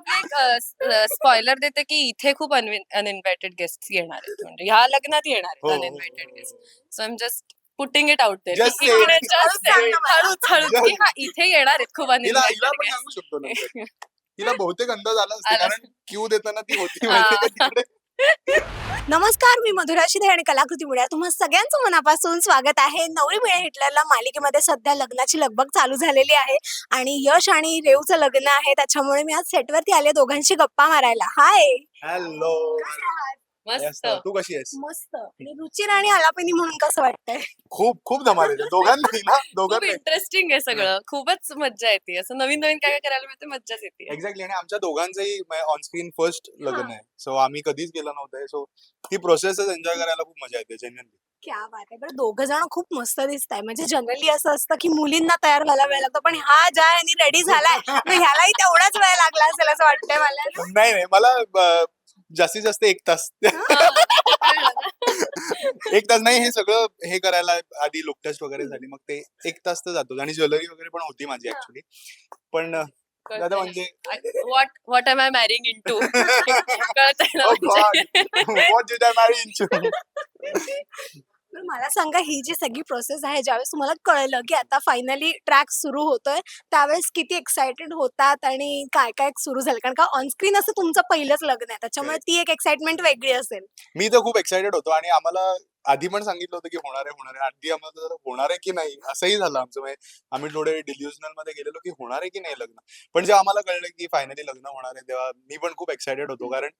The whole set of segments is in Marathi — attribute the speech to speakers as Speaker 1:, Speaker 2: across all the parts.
Speaker 1: आपली एक स्पॉइलर देते की इथे खूप अनइन्व्हायटेड गेस्ट येणार आहेत. म्हणजे ह्या लग्नात येणार
Speaker 2: हो,
Speaker 1: आहेत
Speaker 2: हो,
Speaker 1: uninvited guest so I am just putting it out there
Speaker 2: Just say it.
Speaker 1: Just
Speaker 3: सांग ना मला.
Speaker 1: हळूच हळूच की हा इथे येणार आहेत खूप
Speaker 2: हिला हिला
Speaker 1: अनइन्व्हायटेड
Speaker 2: पण सांगू शकतो ना तिला बहुतेक अंदाज आला असते
Speaker 1: आला
Speaker 2: कारण क्यू देताना ती होती माहितीये का तिकडे?
Speaker 3: नमस्कार मी मधुरा शिधे आणि कलाकृती मुळे तुम्हा सगळ्यांचं मनापासून स्वागत आहे. नवरी मिळे हिटलरला मालिकेमध्ये सध्या लग्नाची लगबग चालू झालेली आहे आणि यश आणि रेवचं लग्न आहे. त्याच्यामुळे मी आज सेटवरती आले दोघांशी गप्पा मारायला. हाय
Speaker 2: हॅलो
Speaker 1: मस्त.
Speaker 2: तू कशी आहेस?
Speaker 3: मस्त. आणि रुचिर आणि आलापिनी म्हणून कसं वाटतंय?
Speaker 2: खूप खूप धमाल येते दोघांनाही ना?
Speaker 1: खूप
Speaker 2: दोघांनाही.
Speaker 1: इंटरेस्टिंग आहे सगळं. खूपच मजा येते. असं नवीन नवीन काय काय करायला मिळते मज्जाच येते.
Speaker 2: एक्झॅक्टली आणि आमच्या दोघांचंही ऑन स्क्रीन फर्स्ट लग्न आहे. सो आम्ही कधीच गेलो नव्हतं. सो ती प्रोसेसच एन्जॉय करायला खूप मजा येते जेन्युअनली
Speaker 3: क्या बात आहे. बरं दोघं जण खूप मस्त दिसत आहे म्हणजे जनरली असं असतं की मुलींना तयार व्हायला वेळ लागतो पण हा ज्या ह्यानी रेडी झालाय. मग ह्यालाही तेवढाच वेळ लागला असेल असं वाटतंय मला
Speaker 2: नाही नाही. मला जास्तीत जास्त एक तास. एक तास नाही हे सगळं हे करायला आधी लुक टेस्ट वगैरे झाली. मग ते एक तास तर जातो आणि ज्वेलरी वगैरे पण होती माझी. ऍक्च्युली पण आता म्हणजे
Speaker 1: what what am I marrying in to कळतंय ना
Speaker 2: what did I marry into?
Speaker 3: तर मला सांगा ही जी सगळी प्रोसेस आहे ज्यावेळेस तुम्हाला कळलं की आता फायनली ट्रॅक सुरू होतोय त्यावेळेस किती एक्साइटेड होतात आणि काय काय सुरू झालं? कारण का ऑनस्क्रीन असं तुमचं पहिलंच लग्न आहे त्याच्यामुळे ती एक एक्साइटमेंट वेगळी असेल.
Speaker 2: मी तर खूप एक्साइटेड होतो आणि आम्हाला आधी पण सांगितलं होतं की होणार आहे होणार आहे. आधी आम्हाला होणार आहे की नाही असंही झालं आमचं. म्हणजे आम्ही थोडे डिल्युजनलमध्ये गेलेलो की होणार आहे की नाही लग्न. पण जेव्हा आम्हाला कळलं की फायनली लग्न होणार आहे तेव्हा मी पण खूप एक्साइटेड होतो. कारण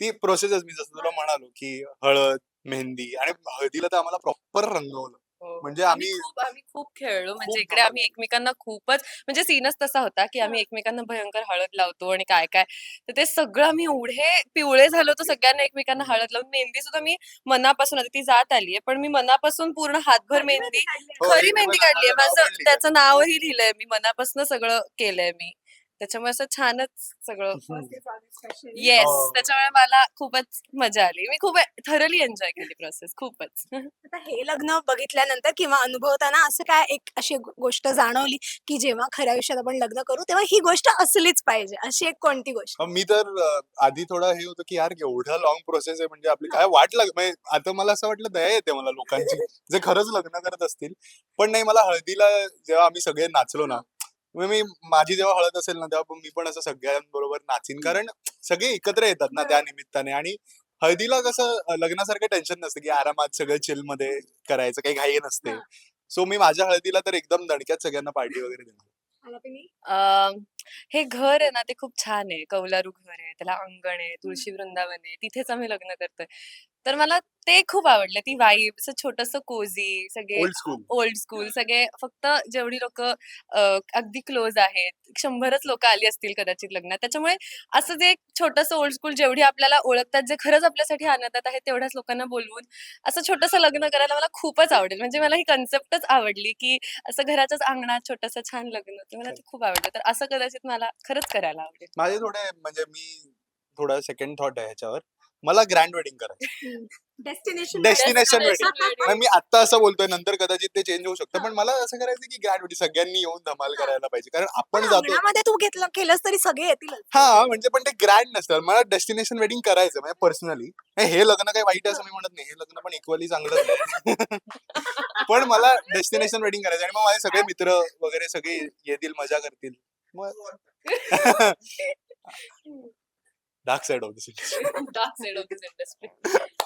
Speaker 2: ती प्रोसेसच मी जसं तुला म्हणालो की हळद मेहंदी आणि हळदीला तर आम्हाला प्रॉपर रंगवलं
Speaker 1: हो.
Speaker 2: म्हणजे
Speaker 1: आम्ही
Speaker 2: आम्ही
Speaker 1: खूप आम्ही खूप खेळलो. म्हणजे
Speaker 2: खूप
Speaker 1: इकडे आम्ही एकमेकांना खूपच म्हणजे सीनच तसा होता की आम्ही एकमेकांना भयंकर हळद लावतो आणि काय काय. तर ते सगळं आम्ही एवढे पिवळे झालो होतो सगळ्यांना एकमेकांना हळद लावून. मेहंदी सुद्धा मी मनापासून आता ती जात आलीये पण मी मनापासून पूर्ण हातभर मेहंदी
Speaker 2: हो,
Speaker 1: खरी
Speaker 2: एक
Speaker 1: मेहंदी
Speaker 2: मला
Speaker 1: काढलीये.
Speaker 2: नाव
Speaker 1: माझं
Speaker 2: पण लिहिलंय.
Speaker 1: त्याचं नावही लिहिलंय मी. मनापासून सगळं केलंय मी. त्याच्यामुळे असं छानच सगळं येस
Speaker 2: हो.
Speaker 1: त्याच्यामुळे मला खूपच मजा आली. मी खूप थरली एन्जॉय केली प्रोसेस खूपच.
Speaker 3: आता हे लग्न बघितल्यानंतर किंवा अनुभवताना असं काय एक अशी गोष्ट जाणवली की जेव्हा खऱ्या आयुष्यात आपण लग्न करू तेव्हा ही गोष्ट असलीच पाहिजे. अशी एक कोणती गोष्ट?
Speaker 2: मी तर आधी थोडं हे होतं की यार एवढा लॉंग प्रोसेस आहे म्हणजे आपली काय वाट लाग म्हणजे आता मला असं वाटलं दया येते मला लोकांची जे खरंच लग्न करत असतील. पण नाही मला हळदीला जेव्हा आम्ही सगळे नाचलो ना मग मी माझी जेव्हा हळद असेल ना तेव्हा मी पण असं सगळ्यांबरोबर नाचीन. कारण सगळे एकत्र येतात ना त्या निमित्ताने. आणि हळदीला कसं लग्नासारखं टेन्शन नसतं की आरामात सगळं चिलमध्ये करायचं काही घाई नसते. सो मी माझ्या हळदीला तर एकदम दणक्यात सगळ्यांना पार्टी वगैरे देणार.
Speaker 1: अं, हे घर आहे ना ते खूप छान आहे. कौलारू घर आहे त्याला अंगण आहे तुळशी वृंदावन आहे तिथेच आम्ही लग्न करतोय. तर मला ते खूप आवडलं ती वाईब असं छोटस कोझी सगळे
Speaker 2: ओल्ड स्कूल
Speaker 1: ओल्ड स्कूल सगळे फक्त जेवढी लोक अगदी क्लोज आहेत शंभरच लोक आली असतील कदाचित लग्नात. त्याच्यामुळे असं जे छोटस ओल्ड स्कूल जेवढी आपल्याला ओळखतात जे खरंच आपल्यासाठी आनंदात आहे तेवढ्याच लोकांना बोलवून असं छोटस लग्न करायला मला खूपच आवडेल. म्हणजे मला ही कन्सेप्टच आवडली की असं घराच्याच अंगणात छोटस छान लग्न ते मला ते खूप आवडलं. तर असं कदाचित मला खरंच करायला आवडेल.
Speaker 2: माझे थोडे म्हणजे मी थोडा सेकंड थॉट आहे ह्याच्यावर. मला ग्रँड वेडिंग करायचं.
Speaker 3: डेस्टिनेशन
Speaker 2: डेस्टिनेशन वेडिंग मी आता असं बोलतोय नंतर कदाचित ते चेंज होऊ शकतं. पण मला असं करायचं की ग्रँड वेडिंग सगळ्यांनी येऊन धमाल करायला पाहिजे. कारण आपण जातो.
Speaker 3: तू घेतलं केलंस तरी सगळे येतीलच.
Speaker 2: हा म्हणजे पण ते ग्रँड नसतं. मला डेस्टिनेशन वेडिंग करायचं म्हणजे पर्सनली हे लग्न काही वाईट आहे असं मी म्हणत नाही. हे लग्न पण इक्वली चांगलं पण मला डेस्टिनेशन वेडिंग करायचं आणि मग माझे सगळे मित्र वगैरे सगळे येतील मजा करतील. मग dark side of this industry
Speaker 1: dark side of this industry.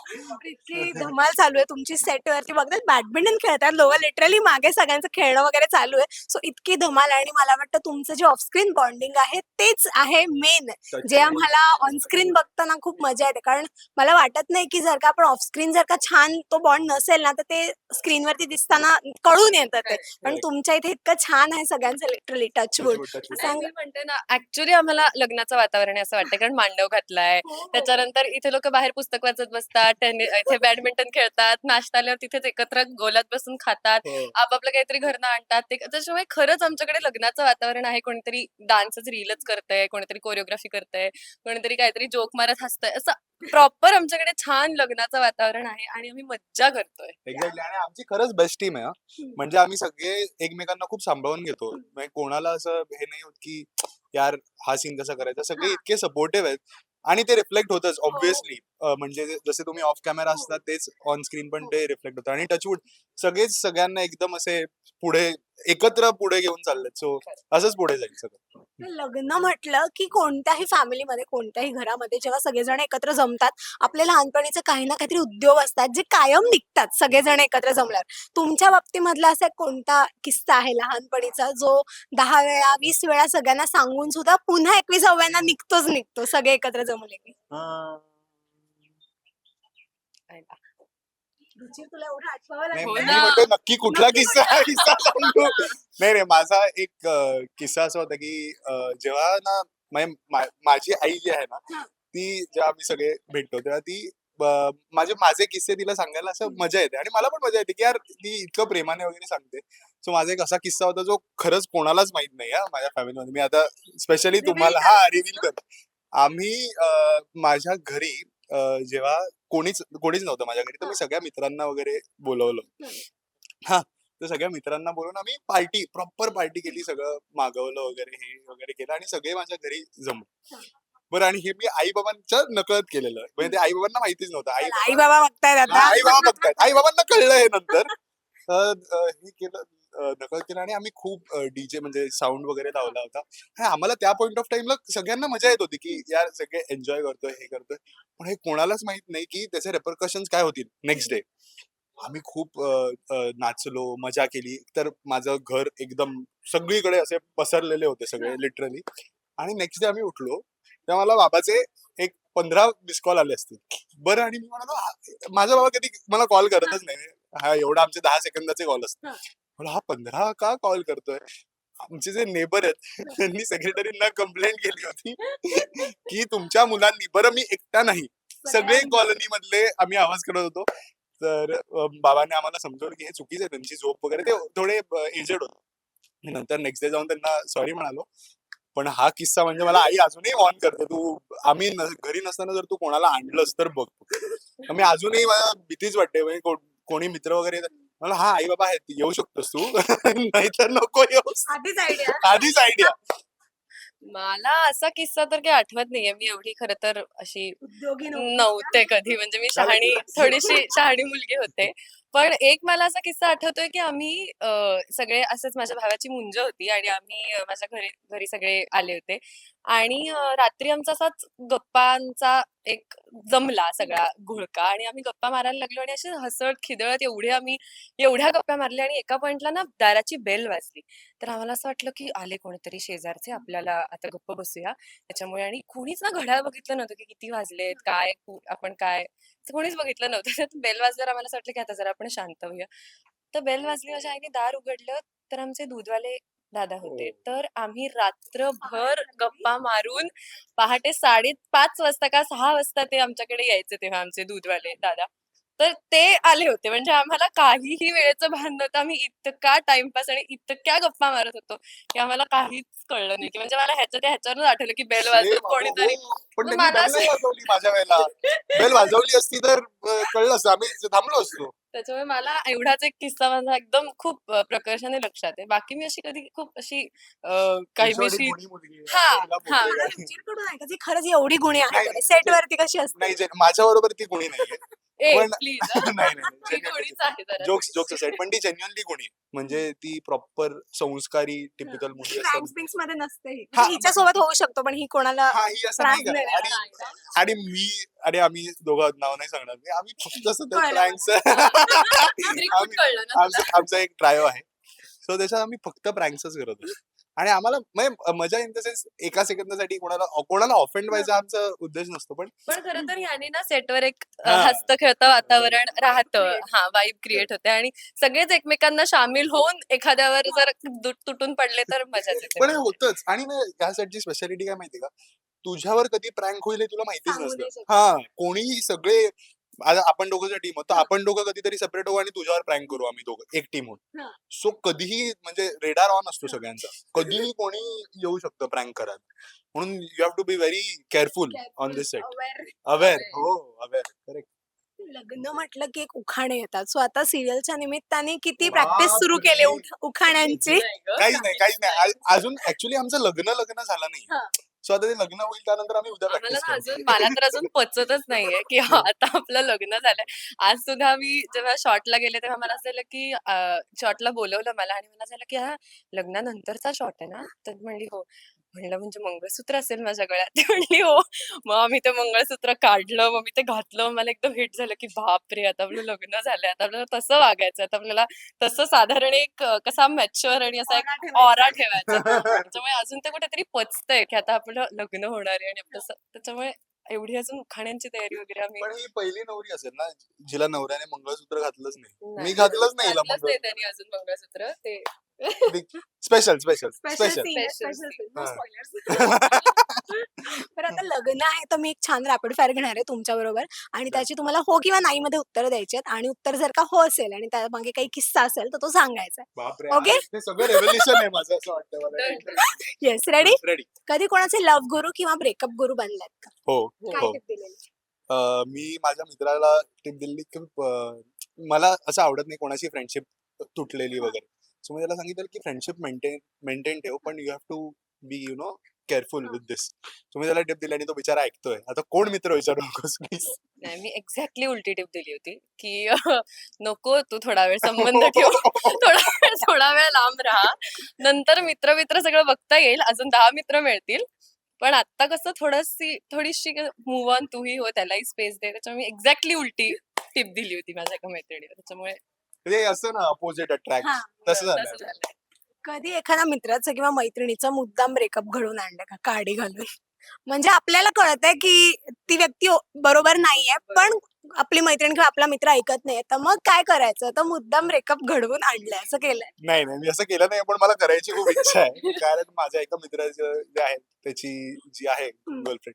Speaker 3: इतकी धमाल चालू आहे तुमची सेट वरती. बघतात बॅडमिंटन खेळतात लोक. लिटरली मागे सगळ्यांचं खेळणं वगैरे चालू आहे. सो इतकी धमाल आहे आणि मला वाटतं तुमचं जे ऑफस्क्रीन बॉन्डिंग आहे तेच आहे मेन जे आम्हाला ऑनस्क्रीन बघताना खूप मजा येते. कारण मला वाटत नाही की जर का आपण ऑफस्क्रीन जर का छान तो बॉन्ड नसेल ना तर ते स्क्रीनवरती दिसताना कळून येतं ते. पण. तुमच्या इथे इतकं छान आहे सगळ्यांचं लिटरली टचवूड
Speaker 1: आणि मी म्हणते ना ऍक्च्युली आम्हाला लग्नाचं वातावरण आहे असं वाटतं कारण मांडव घातलाय. त्याच्यानंतर इथे लोक बाहेर पुस्तक वाचत बसतात. टेनि- इथे बॅडमिंटन खेळतात नाश्ता आल्यावर तिथेच एकत्र गोलात बसून खातात
Speaker 2: हो.
Speaker 1: आपापलं काहीतरी घरनं आणतात. ते त्याच्यामुळे खरंच आमच्याकडे लग्नाचं वातावरण आहे कोणीतरी डान्सच रीलच करतंय कोणीतरी कोरिओग्राफी करतंय कोणीतरी काहीतरी जोक मारत हसतंय असं प्रॉपर आमच्याकडे छान लग्नाचं वातावरण आहे आणि आम्ही मज्जा करतोय.
Speaker 2: एक्झॅक्टली आणि आमची खरंच बेस्ट टीम आहे हा. म्हणजे आम्ही सगळे एकमेकांना खूप सांभाळून घेतो. म्हणजे कोणाला असं हे नाही होत की यार हा सीन कसा करायचा? सगळे इतके सपोर्टिव्ह आहेत. आणि ते रिफ्लेक्ट होतच ऑब्व्हियसली म्हणजे जसे तुम्ही ऑफ कॅमेरा. असतात तेच ऑन स्क्रीन पण
Speaker 3: हो.
Speaker 2: ते रिफ्लेक्ट होतं आणि टचवूड सगळेच सगळ्यांना एकदम असे पुढे एकत्र पुढे घेऊन चाललेत. सो असंच पुढे जाईल सगळं.
Speaker 3: लग्न म्हटलं की कोणत्याही फॅमिलीमध्ये कोणत्याही घरामध्ये जेव्हा सगळेजण एकत्र जमतात आपले लहानपणीचे काही ना काहीतरी उद्योग असतात जे कायम निघतात सगळेजण एकत्र जमल्यावर. तुमच्या बाबतीमधला असा एक कोणता किस्सा आहे लहानपणीचा जो दहा वेळा वीस वेळा सगळ्यांना सांगून सुद्धा पुन्हा एकविसाव्यांना निघतोच निघतो सगळे एकत्र जमले की रुची, तुला एवढं आठवावं
Speaker 2: नाही,
Speaker 3: लागेल
Speaker 2: मी
Speaker 1: ना.
Speaker 2: म्हणतो नक्की कुठला किस्सा किस्सा सांगू? नाही नाही माझा एक अं, किस्सा असा होता की अं, जेव्हा ना म्हणजे मा- माझी आई जी आहे ना. ती जेव्हा आम्ही सगळे भेटतो तेव्हा ती माझे माझे किस्से तिला सांगायला असं मजा येते. आणि मला पण मजा येते की यार ती इतकं प्रेमाने वगैरे सांगते. सो माझा एक असा किस्सा होता जो खरंच कोणालाच माहीत नाही हा माझ्या फॅमिलीमध्ये. मी आता स्पेशली तुम्हाला. हा रिव्हील कर आम्ही अं, माझ्या घरी जेव्हा कोणीच कोणीच नव्हतं माझ्या घरी तर मी सगळ्या मित्रांना वगैरे बोलवलं. हा तर सगळ्या मित्रांना बोलून आम्ही पार्टी प्रॉपर पार्टी केली सगळं मागवलं वगैरे हे वगैरे केलं आणि सगळे माझ्या घरी जमले. बरं आणि हे मी आई बाबांच्या नकळत केलेलं. म्हणजे ते आई बाबांना माहितीच नव्हतं. आई
Speaker 3: आई बाबा बघतायत
Speaker 2: आई बाबा बघतायत. आई बाबांना कळलं हे नंतर. हे केलं. नकल नकळत केलं आणि आम्ही खूप डीजे म्हणजे साऊंड वगैरे लावला होता. आणि आम्हाला त्या पॉईंट ऑफ टाइमला सगळ्यांना मजा येत होती की यार सगळे एन्जॉय करतोय हे करतोय. पण हे कोणालाच माहीत नाही की त्याचे रेपरकशन काय होतील नेक्स्ट डे आम्ही खूप नाचलो मजा केली. तर माझं घर एकदम सगळीकडे असे पसरलेले होते सगळे लिटरली आणि नेक्स्ट डे आम्ही उठलो. तेव्हा मला बाबाचे एक पंधरा मिस कॉल आले असतील. बरं आणि मी म्हणालो माझा बाबा कधी मला कॉल करतच नाही. हा एवढा आमचे दहा सेकंदाचे कॉल असतात
Speaker 3: हा.
Speaker 2: म्हणलं हा पंधरा का कॉल करतोय? आमचे जे नेबर आहेत त्यांनी सेक्रेटरींना कंप्लेंट केली होती की तुमच्या मुलांनी बरं मी एकटा नाही. सगळे कॉलनी मधले आम्ही आवाज करत होतो. तर बाबांनी आम्हाला समजवलं की हे चुकीचं आहे त्यांची झोप वगैरे ते थोडे एजेड होते. नंतर नेक्स्ट डे जाऊन त्यांना सॉरी म्हणालो. पण हा किस्सा म्हणजे मला आई अजूनही ऑन करते. तू आम्ही घरी नसताना जर तू कोणाला आणलंस तर बघ. मी अजूनही मला भीतीच वाटते. म्हणजे कोणी मित्र वगैरे. मला हा आई बाबा आहेत येऊ शकतोस तू. नाहीतर नको येऊस.
Speaker 3: आधीच आयडिया
Speaker 2: आधीच आयडिया
Speaker 1: मला असा किस्सा तर काही आठवत नाहीये. मी एवढी खरं तर अशी
Speaker 3: उद्योगी
Speaker 1: नव्हते कधी. म्हणजे मी. शहाणी थोडीशी शहाणी मुलगी होते. पण एक मला असा किस्सा आठवतोय की आम्ही अ, सगळे असंच माझ्या भावाची मुंज होती आणि आम्ही अ, माझ्या घरी घरी सगळे आले होते. आणि अ, रात्री आमचा असाच गप्पांचा एक जमला सगळा घोळका आणि आम्ही गप्पा मारायला लागलो आणि असे हसत खिदळत एवढे आम्ही एवढ्या गप्पा मारल्या आणि एका पॉइंटला ना दाराची बेल वाजली. तर आम्हाला असं वाटलं की आले कोणीतरी शेजारचे आपल्याला आता गप्प बसूया. त्याच्यामुळे आणि कोणीच ना घड्याळ बघितलं नव्हतं की किती वाजलेत काय कु- आपण काय असं कोणीच बघितलं नव्हतं. तर बेल वाजल्यावर आम्हाला असं वाटलं की आता जरा आपण शांत होऊया. तर बेल वाजली माझ्या आईने दार उघडलं. तर आमचे दूधवाले दादा होते
Speaker 2: हो.
Speaker 1: तर आम्ही रात्रभर गप्पा मारून पहाटे साडेपाच वाजता का सहा वाजता ते आमच्याकडे यायचे तेव्हा आमचे दूधवाले दादा तर ते आले होते. म्हणजे आम्हाला काहीही वेळेचं भान नव्हतं आम्ही इतका टाइमपास आणि इतक्या गप्पा मारत होतो की आम्हाला काहीच कळलं नाही. की म्हणजे मला ह्याच्या त्या ह्याच्यावरून आठवलं की बेल
Speaker 2: Same,
Speaker 1: कोणीतरी
Speaker 2: हो. पण
Speaker 1: मग
Speaker 2: त्यांनी
Speaker 1: मला
Speaker 2: bell
Speaker 1: असं-
Speaker 2: नाही वाजवली माझ्या वेळेला. बेल वाजवली असती तर अं, कळलं असतं. आम्ही थांबलो असतो.
Speaker 1: त्याच्यामुळे मला एवढाच एक किस्सा माझा एकदम खूप अ, प्रकर्षाने लक्षात आहे. बाकी मी अशी कधी खूप अशी अ, काही अशी
Speaker 2: मुलगी आहे,
Speaker 1: हा,
Speaker 2: तिला
Speaker 1: हा.
Speaker 2: बोलतोय.
Speaker 3: रुचीरकडून आहे का? जी खरंच एवढी गुणी
Speaker 2: नाही,
Speaker 3: आहे.
Speaker 2: नाही,
Speaker 3: सेट वरती कशी असते?
Speaker 2: नाही माझ्या बरोबर ती गुणी नाहीये.
Speaker 1: ए
Speaker 2: पण-
Speaker 1: प्लीज
Speaker 2: नाही
Speaker 1: ती गोडीच आहे जरा
Speaker 2: जोक्स जोक्स पण ती जेन्युअनली गुणी आहे. म्हणजे ती प्रॉपर संस्कारी टिपिकल मुली असतात
Speaker 3: मध्ये नसते ही.
Speaker 2: हा.
Speaker 3: हिच्या सोबत होऊ शकतो पण ही कोणाला
Speaker 2: हा ही असं नाही
Speaker 3: त्रास
Speaker 2: करत
Speaker 3: नाही
Speaker 2: आणि. आणि मी आणि आम्ही दोघं नाव नाही सांगणार मी आम्ही फक्त सध्या
Speaker 3: कळलं.
Speaker 2: प्रँक्स
Speaker 1: त्रिकूट कळलं ना
Speaker 2: आमचा? आमचा एक ट्रायो आहे सो त्याच्यात आम्ही फक्त प्रँक्सच करत होतो आणि आम्हाला म्हणजे मजा इन द सेन्स एका सेकंदासाठी कोणाला कोणाला ऑफेंड व्हायचा आमचा उद्देश नसतो पण
Speaker 1: पण खरं तर ह्याने ना सेटवर एक. हसत खेळतं वातावरण राहतं. हा वाईब क्रिएट होते आणि सगळेच एकमेकांना सामील होऊन एखाद्यावर जर तुटून पडले तर मजाच येते.
Speaker 2: पण होतच. आणि ना या सेटची स्पेशालिटी काय माहिती का? तुझ्यावर कधी प्रँक होईल हे तुला माहितीच नसतं. हा कोणीही सगळे आपण दोघं टीम होतो आपण दोघं कधीतरी सेपरेट होऊ आणि तुझ्यावर प्रँक करू आम्ही दोघं एक टीम होऊन.
Speaker 3: हा.
Speaker 2: सो कधीही म्हणजे रेडार ऑन असतो सगळ्यांचा. कधीही कोणी येऊ शकतं प्रँक करायला. म्हणून you have to be very careful on this set. Aware हो अवेअर करेक्ट
Speaker 3: लग्न म्हटलं की एक उखाणे येतात. सो आता सिरियलच्या निमित्ताने किती. प्रॅक्टिस सुरू केली उखाण्यांची?
Speaker 2: काहीच नाही काहीच नाही. अजून ऍक्च्युली आमचं लग्न लग्न झालं नाही. सो आता ते लग्न होईल त्यानंतर आम्ही उद्या
Speaker 1: आम्हाला
Speaker 2: प्रॅक्टिस
Speaker 1: ना
Speaker 2: करू.
Speaker 1: अजून मला तर अजून पचतच नाहीये की हा, आता आपलं लग्न झालंय. आज सुद्धा मी जेव्हा शॉटला गेले तेव्हा मला असं झालं की शॉटला बोलवलं मला आणि मला झालं की हा लग्नानंतरचा शॉट आहे ना? तर म्हणली हो. म्हणलं म्हणजे मंगळसूत्र असेल माझ्या गळ्यात ती म्हणली हो मग आम्ही ते मंगळसूत्र काढलं मग मी ते घातलं मला एकदम हिट झालं की बापरे आता आपलं लग्न झालंय आता आपल्याला तसं वागायचं आता आपल्याला तसं साधारण एक कसा मॅच्युअर आणि असा एक. ऑरा ठेवायचा त्याच्यामुळे अजून ते कुठेतरी पचतंय की आता आपलं लग्न होणार आहे आणि आपलं त्याच्यामुळे एवढी अजून उखाण्यांची तयारी वगैरे आम्ही
Speaker 2: पण ही पहिली नवरी असेल ना जिला नवऱ्याने मंगळसूत्र घातलंच नाही. मी घातलंच नाही
Speaker 1: त्यांनी अजून मंगळसूत्र ते
Speaker 2: special special
Speaker 3: special
Speaker 1: Special scene.
Speaker 2: हा.
Speaker 3: तर आता लग्न आहे तर मी एक छान रॅपिड फायर घेणार आहे तुमच्या बरोबर. आणि त्याची तुम्हाला हो किंवा नाही मध्ये उत्तर द्यायची आहेत. आणि उत्तर जर का हो असेल आणि त्यामागे काही किस्सा असेल तर तो सांगायचा
Speaker 2: बापरे!
Speaker 3: Okay.
Speaker 2: आज ते सगळं रेव्होल्युशन आहे माझं असं वाटतं मला.
Speaker 3: येस रेडी
Speaker 2: रेडी
Speaker 3: कधी कोणाचे लव्ह गुरु किंवा ब्रेकअप गुरु बनलात का?
Speaker 2: हो
Speaker 3: काय
Speaker 2: हो.
Speaker 3: tip दिलेली?
Speaker 2: अं, मी माझ्या मित्राला टिप दिली की अं, मला असं आवडत नाही कोणाची फ्रेंडशिप तुटलेली वगैरे. सो मी त्याला सांगितलं की फ्रेंडशिप मेंटेन मेंटेन ठेव पण you have to be you know careful with this मी त्याला टिप दिली आणि तो बिचारा ऐकतोय. आता कोण मित्र विचारू नकोस प्लीज
Speaker 1: नाही मी एक्झॅक्टली उलटी टिप दिली होती की नको तू थोडा वेळ संबंध ठेव. थोडा वेळ थोडा वेळ लांब राहा. नंतर मित्र मित्र सगळं बघता येईल. अजून दहा मित्र मिळतील. पण आता कसं थोडीशी थोडीशी मूव ऑन तूही हो त्यालाही स्पेस दे. त्याच्यामुळे मी एक्झॅक्टली उलटी टिप दिली होती माझ्या एका मैत्रिणीला. त्याच्यामुळे
Speaker 2: ते असं ना अपोजिट अट्रॅक्ट
Speaker 3: हा.
Speaker 2: तसं झालं
Speaker 1: तसं झालंय.
Speaker 3: कधी एखाद्या मित्राचं किंवा मैत्रिणीचं मुद्दाम ब्रेकअप घडवून आणलं का? काडी घालून. म्हणजे आपल्याला कळतंय की ती व्यक्ती ओ- बरोबर नाहीये पण आपली मैत्रीण किंवा आपला मित्र ऐकत नाही तर मग काय करायचं? तर मुद्दाम ब्रेकअप घडवून आणलंय. असं केलंय.
Speaker 2: नाही नाही मी असं केलं नाही पण मला करायची खूप इच्छा आहे. कारण माझ्या एका मित्राचं जे आहे त्याची जी आहे गर्लफ्रेंड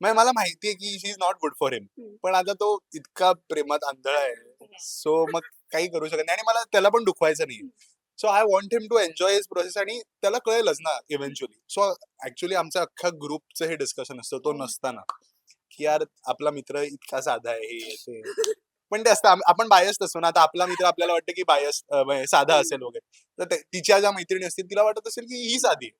Speaker 2: म्हणजे मला माहिती आहे की she is not good for him
Speaker 3: hmm.
Speaker 2: पण आता तो इतका प्रेमात आंधळा आहे. सो मग काही करू शकत नाही. आणि मला त्याला पण दुखवायचं नाही so I want him to enjoy his process आणि त्याला कळेलच ना इव्हेंच्युअली सो ऍक्च्युली आमच्या अख्ख्या ग्रुपचं हे डिस्कशन असतं. तो नसताना. की यार आपला मित्र इतका साधा आहे ते. पण ते असतं आपण बायस्ट असतो ना. आता आपला मित्र आपल्याला वाटतं की बायस साधा असेल वगैरे. तर तिच्या ज्या मैत्रिणी असतील तिला वाटत असेल की ही साधी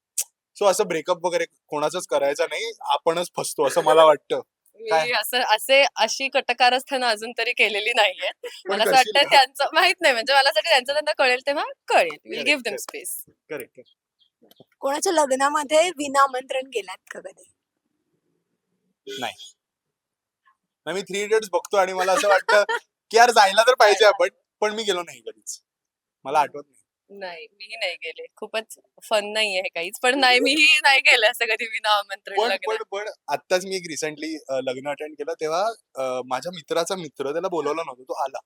Speaker 2: सो असं ब्रेकअप वगैरे कोणाचंच करायचं नाही. आपणच फसतो असं मला वाटतं.
Speaker 1: मी असं असे अशी कटकारस्थानं अजून तरी केलेली नाहीये. मला असं वाटतं? त्यांचं माहीत नाही. म्हणजे मला वाटतं त्यांचं त्यांना कळेल तेव्हा कळेल. Will give them. Space
Speaker 2: correct
Speaker 3: कोणाच्या लग्नामध्ये विनामंत्रण गेलात का कधी?
Speaker 2: मी थ्री इडियट्स बघतो आणि मला असं वाटतं की यार जायला तर पाहिजे आपण पण मी गेलो नाही कधीच. मला आठवत नाही.
Speaker 1: नाही मीही नाही गेले. खूपच फन नाहीये हे काहीच. पण नाही मीही नाही गेले असं कधी विना आमंत्रण
Speaker 2: पण
Speaker 1: लग्न.
Speaker 2: पण आत्ताच मी एक रिसेंटली लग्न अटेंड केलं तेव्हा अं, माझ्या मित्राचा मित्र त्याला बोलवलं नव्हतं. तो आला.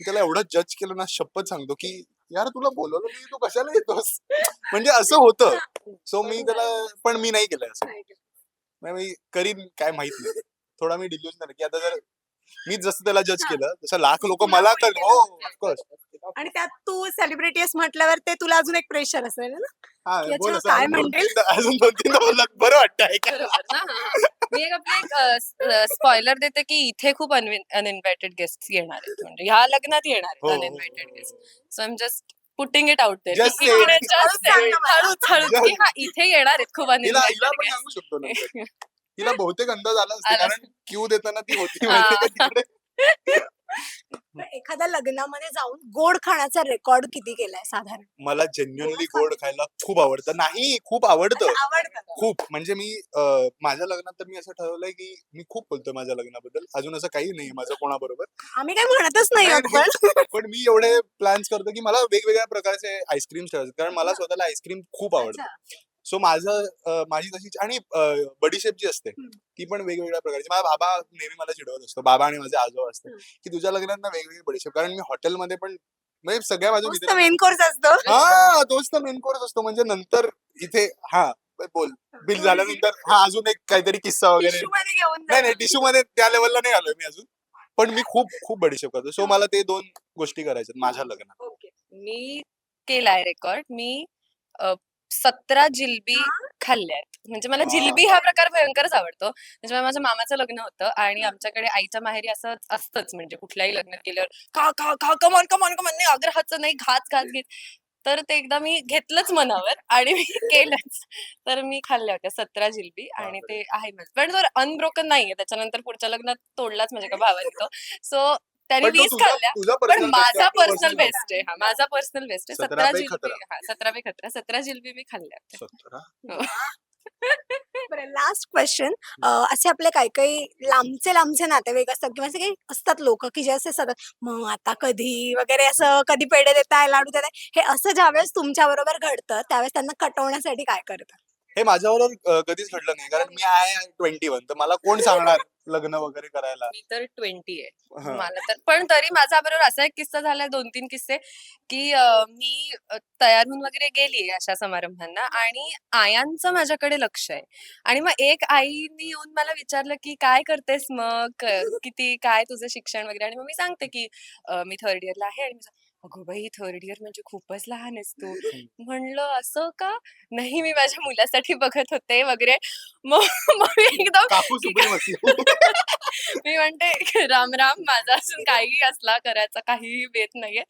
Speaker 2: मी त्याला एवढं जज केलं ना शपथ सांगतो की यार तुला बोलवलं नाही तू कशाला येतोस? म्हणजे असं होतं. सो मी त्याला पण मी नाही केलं असं. नाही, मी करीन काय माहीत नाही. थोडा मी डिल्यूज नाही की आता जर मी जसं त्याला जज. केलं तसं लाख लोक मला कर हो ऑफकोर्स
Speaker 3: आणि त्यात तू सेलिब्रिटी म्हटल्यावर ते तुला अजून एक प्रेशर असेल ना
Speaker 2: हा
Speaker 3: याच्यावर काय म्हणतील?
Speaker 2: अजून दोन बरं वाटतं ऐकायला.
Speaker 1: बरोबर ना हा. मी एक आपली एक स्पॉइलर देते की इथे खूप अनइन्व्हायटेड गेस्ट येणार आहेत म्हणजे ह्या लग्नात येणार आहेत uninvited guest. So I'm just putting it out there
Speaker 2: Just say it.
Speaker 3: हळूच सांग ना मला.
Speaker 1: हळूच हळूच की हा इथे येणार आहेत खूप
Speaker 2: हिला
Speaker 1: अनइन्व्हायटेड
Speaker 2: पण सांगू शकतो नंतर तिला बहुतेक अंदाज आला असता
Speaker 1: आला
Speaker 2: कारण क्यू देताना ती होती. माहितीये का तिकडे
Speaker 3: पण एखाद्या लग्नामध्ये जाऊन गोड खाण्याचा रेकॉर्ड किती केलाय साधारण?
Speaker 2: मला जेन्युअनली गोड खायला खूप आवडतं. नाही खूप आवडतं.
Speaker 3: आवडतं
Speaker 2: खूप. म्हणजे मी अं, माझ्या लग्नात तर मी असं ठरवलंय की मी खूप बोलतोय माझ्या लग्नाबद्दल. अजून असं काही नाही माझं कोणाबरोबर.
Speaker 3: आम्ही काही म्हणतच नाही
Speaker 2: नाही,
Speaker 3: आहोत पण
Speaker 2: पण मी एवढे प्लॅन्स करतो की मला वेगवेगळ्या प्रकारचे आईस्क्रीम ठेवायचे कारण मला स्वतःला आईस्क्रीम खूप आवडतं. सो माझं माझी तशी आणि बडीशेप जी असते. ती पण वेगवेगळ्या प्रकारची. माझा बाबा नेहमी मला चिडवत असतो. बाबा आणि माझे आजोबा असते. की तुझ्या लग्नात ना वेगवेगळी बडीशेप कारण मी हॉटेलमध्ये पण म्हणजे सगळ्या मित्रांना-
Speaker 3: मेन कोर्स असतो.
Speaker 2: हा तोच तर मेन कोर्स असतो. म्हणजे नंतर इथे हा बोल. बिल झाल्यानंतर हा अजून एक काहीतरी किस्सा वगैरे. नाही नाही. टिश्यू मध्ये त्या लेवलला नाही आलोय मी अजून. पण मी खूप खूप बडीशेप करतो. सो मला ते दोन गोष्टी करायच्यात माझ्या लग्नात.
Speaker 1: मी केलाय रेकॉर्ड मी सतरा जिलबी खाल्ल्यात. म्हणजे मला जिलबी हा प्रकार भयंकरच आवडतो. त्याच्यामुळे माझ्या मामाचं लग्न होतं आणि आमच्याकडे आईच्या माहेरी असं असतंच. म्हणजे कुठल्याही लग्नात गेल्यावर खा खा खा कमॉन कमॉन कमॉन नाही आग्रहाचं नाही घात घात घेत. तर ते एकदा मी घेतलंच मनावर आणि मी केलंच. तर मी खाल्ल्या होत्या सतरा जिलबी आणि ते आहे माझं. पण तो अनब्रोकन नाहीये त्याच्यानंतर पुढच्या लग्नात तोडलाच माझ्या एका भावाने तो. सो त्याने वीस खाल्ल्या. पण माझा पर्सनल बेस्ट आहे. हा माझा पर्सनल बेस्ट आहे.
Speaker 2: सतरा
Speaker 1: जिलबी
Speaker 2: खतरा.
Speaker 1: हा सतरा खतरा. सतरा जिलबी मी खाल्ल्या.
Speaker 3: लास्ट क्वेश्चन असे आपले काही काही लांबचे लांबचे नातेवाईक असतात किंवा असे काही असतात लोक की जे असे सतत मग आता कधी? वगैरे असं कधी पेढे देताय लाडू देताय हे असं ज्यावेळेस तुमच्या बरोबर घडतं त्यावेळेस त्यांना कटवण्यासाठी काय करतात?
Speaker 2: हे माझ्याबरोबर अं, कधीच घडलं नाही. कारण मी आहे ट्वेंटी वन तर मला कोण सांगणार लग्न वगैरे करायला?
Speaker 1: मी तर ट्वेंटी आहे. मला तर पण तरी माझा बरोबर असा एक किस्सा झालाय दोन तीन किस्से की अं, मी अं, तयार होऊन वगैरे गेली अशा समारंभांना आणि आयांचं माझ्याकडे लक्ष आहे. आणि मग एक आईनी येऊन मला विचारलं की काय करतेस मग? क- किती काय तुझं शिक्षण वगैरे? आणि मग मी सांगते की अं, मी थर्ड इयरला आहे. आणि मी अगो बाई थर्ड इयर म्हणजे खूपच लहान आहेस तू. म्हणलं असं का? नाही मी माझ्या मुलासाठी बघत होते वगैरे. मग मग मी एकदम मी म्हणते राम राम माझा अजून काही असला करायचा काहीही बेत नाहीये.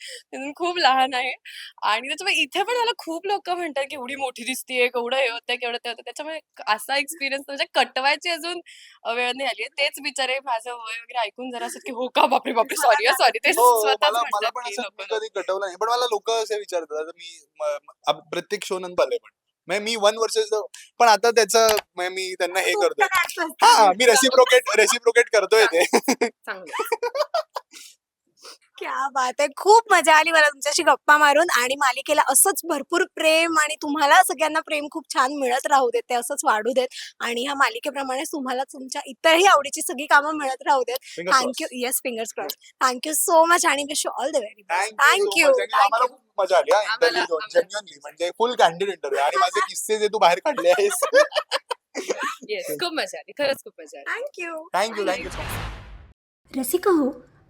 Speaker 1: खूप लहान आहे. आणि त्याच्यामुळे इथे पण मला खूप लोक म्हणतात की एवढी मोठी दिसतीये केवढं हे होतंय केवढं ते होतं त्याच्यामुळे असा एक्सपिरियन्स म्हणजे कटवायची अजून वेळ नाही आली. तेच बिचारे माझं वय वगैरे ऐकून जरा असं की हो का बापरे बापरे सॉरी सॉरी ते
Speaker 2: हो
Speaker 1: स्वतःच म्हणतात नको.
Speaker 2: कधी कटवलं नाही. पण मला लोक असे विचारतात. मी प्रत्येक शो नंतर आलोय पण. म्हणजे मी वन वर्षाचं पण आता त्याचं म्हणजे मी त्यांना हे करतोय. हा मी रेसिप्रोकेट रेसिप्रोकेट करतोय ते.
Speaker 1: चांगलं.
Speaker 3: क्या बात आहे. खूप मजा आली मला तुमच्याशी गप्पा मारून आणि मालिकेला असंच भरपूर प्रेम आणि तुम्हाला सगळ्यांना प्रेम खूप छान मिळत राहू देत ते असंच वाढू देत आणि ह्या मालिकेप्रमाणे तुम्हाला तुमच्या इतरही आवडीची सगळी कामं मिळत राहू देत.
Speaker 2: Fingers
Speaker 3: thank you yes fingers cross thank you so much आणि wish you all the very best
Speaker 2: thank you
Speaker 3: thank you
Speaker 2: आम्हाला खूप मजा आली हा. इंटरव्ह्यू
Speaker 1: आम्हाला-
Speaker 2: जेन्युअनली म्हणजे फुल कॅन्डिड इंटरव्ह्यू आणि माझे किस्से जे तू बाहेर काढले आहेस.
Speaker 1: येस खूप मजा आली. खरंच खूप मजा आली.
Speaker 3: थँक्यू
Speaker 2: थँक्यू थँक्यू
Speaker 4: रसिका हो